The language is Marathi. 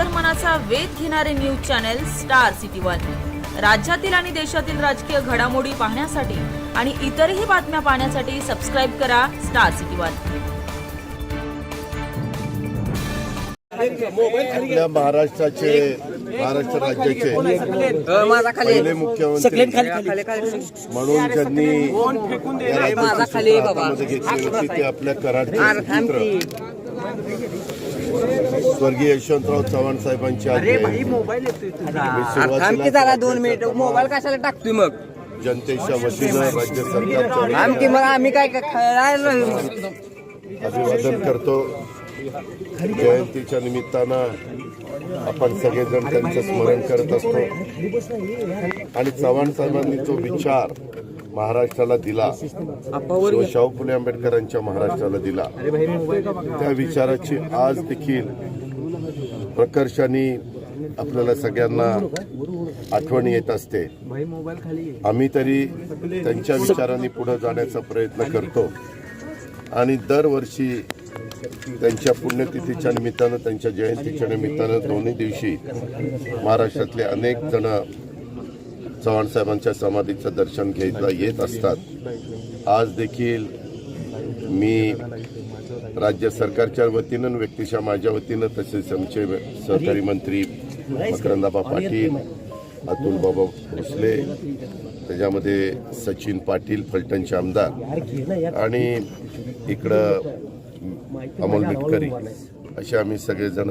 अंतर्मनाचा वेध घेणारे news channel star city one. राज्यातील आणि देशातील राजकीय घडामोडी पाहण्यासाठी आणि इतरही बातम्या पाहण्यासाठी सबस्क्राईब करा स्टार सिटी वन. आपल्या महाराष्ट्राचे महाराष्ट्र राज्याचे माझा खाली. पहिले मुख्यमंत्री. म्हणून त्यांनी घेतली होती ते आपल्या कराडचे अरे थांब सुपुत्र की. स्वर्गीय यशवंतराव चव्हाण साहेबांची आज जयंती. मोबाईल मी थांब की जरा दोन मिनिट. मोबाईल कशाला टाकतोय मग? जनतेच्या वतीनं राज्य सरकारच्या मग आम्ही काय खेळायला अभिवादन करतो. जयंतीच्या निमित्तानं आपण सगळेजण त्यांचं स्मरण करत असतो. आणि चव्हाण साहेबांनी जो विचार महाराष्ट्राला दिला तो शाहू फुले आंबेडकरांच्या महाराष्ट्राला दिला त्या विचाराची आज देखील प्रकर्षाने आपल्याला सगळ्यांना आठवण येत असते. आम्ही तरी त्यांच्या विचारांनी पुढे जाण्याचा प्रयत्न करतो. आणि दरवर्षी त्यांच्या पुण्यतिथीच्या निमित्तानं त्यांच्या जयंतीच्या निमित्तानं दोन्ही दिवशी महाराष्ट्रातले अनेक जण चव्हाण साहेबांच्या समाधीचं दर्शन घेतला येत असतात. आज देखील मी राज्य सरकारच्या वतीनं आणि व्यक्तिशा माझ्या वतीनं तसेच आमचे सहकारी मंत्री मकरंदाबा पाटील अतुल बाबा भोसले त्याच्यामध्ये सचिन पाटील फलटणचे आमदार आणि इकडं अमोल मिटकरी. असे आम्ही सगळेजण